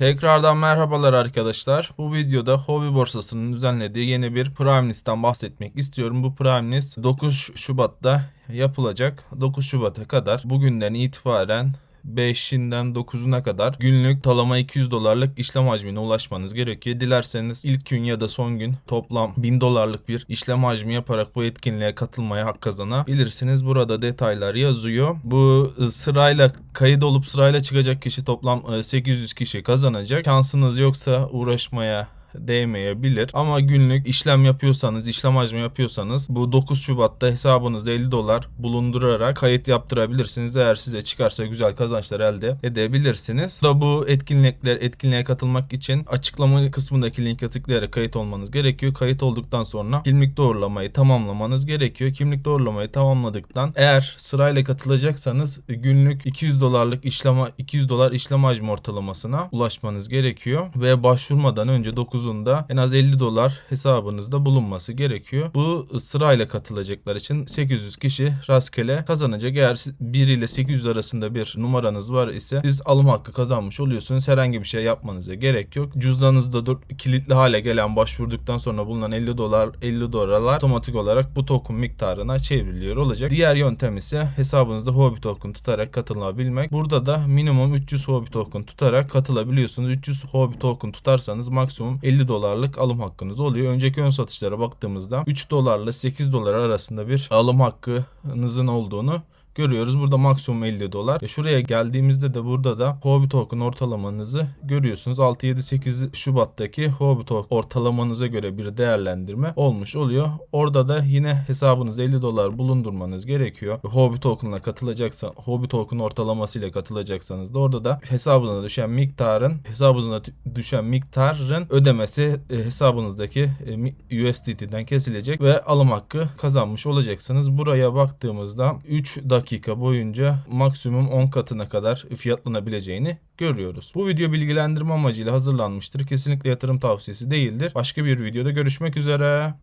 Tekrardan merhabalar arkadaşlar. Bu videoda Hobi borsasının düzenlediği yeni bir Prime List'ten bahsetmek istiyorum. Bu Prime List 9 Şubat'ta yapılacak. 9 Şubat'a kadar bugünden itibaren 5'inden 9'una kadar günlük talama 200 dolarlık işlem hacmine ulaşmanız gerekiyor. Dilerseniz ilk gün ya da son gün toplam 1000 dolarlık bir işlem hacmi yaparak bu etkinliğe katılmaya hak kazanabilirsiniz. Burada detaylar yazıyor. Bu ı, sırayla kayıt olup sırayla çıkacak kişi toplam ı, 800 kişi kazanacak. Şansınız yoksa uğraşmaya değmeyebilir. Ama günlük işlem yapıyorsanız, işlem hacmi yapıyorsanız bu 9 Şubat'ta hesabınızda 50 dolar bulundurarak kayıt yaptırabilirsiniz. Eğer size çıkarsa güzel kazançlar elde edebilirsiniz. Da bu etkinlikler etkinliğe katılmak için açıklama kısmındaki linke tıklayarak kayıt olmanız gerekiyor. Kayıt olduktan sonra kimlik doğrulamayı tamamlamanız gerekiyor. Kimlik doğrulamayı tamamladıktan eğer sırayla katılacaksanız günlük 200 dolarlık işlem 200 dolar işlem hacmi ortalamasına ulaşmanız gerekiyor ve başvurmadan önce 9'unda en az 50 dolar hesabınızda bulunması gerekiyor. Bu sırayla katılacaklar için 800 kişi rastgele kazanacak. Eğer siz- 1 ile 800 arasında bir numaranız var ise siz alım hakkı kazanmış oluyorsunuz. Herhangi bir şey yapmanıza gerek yok. Cüzdanınızda dur, kilitli hale gelen başvurduktan sonra bulunan 50 dolar 50 dolarlar otomatik olarak bu token miktarına çevriliyor olacak. Diğer yöntem ise hesabınızda Huobi token tutarak katılabilmek. Burada da minimum 300 Huobi token tutarak katılabiliyorsunuz. 300 Huobi token tutarsanız maksimum 50 dolarlık alım hakkınız oluyor. Önceki ön satışlara baktığımızda 3 dolarla 8 dolar arasında bir alım hakkınızın olduğunu görüyoruz. Burada maksimum 50 dolar. E şuraya geldiğimizde de burada da Huobi Token ortalamanızı görüyorsunuz. 6-7-8 Şubat'taki Huobi Token ortalamanıza göre bir değerlendirme olmuş oluyor. Orada da yine hesabınızda 50 dolar bulundurmanız gerekiyor. Huobi Token'la katılacaksa Huobi Token ortalamasıyla katılacaksanız da orada da hesabına düşen miktarın hesabınıza düşen miktarın ödemesi e, hesabınızdaki e, USDT'den kesilecek ve alım hakkı kazanmış olacaksınız. Buraya baktığımızda 3 dakika boyunca maksimum 10 katına kadar fiyatlanabileceğini görüyoruz. Bu video bilgilendirme amacıyla hazırlanmıştır. Kesinlikle yatırım tavsiyesi değildir. Başka bir videoda görüşmek üzere.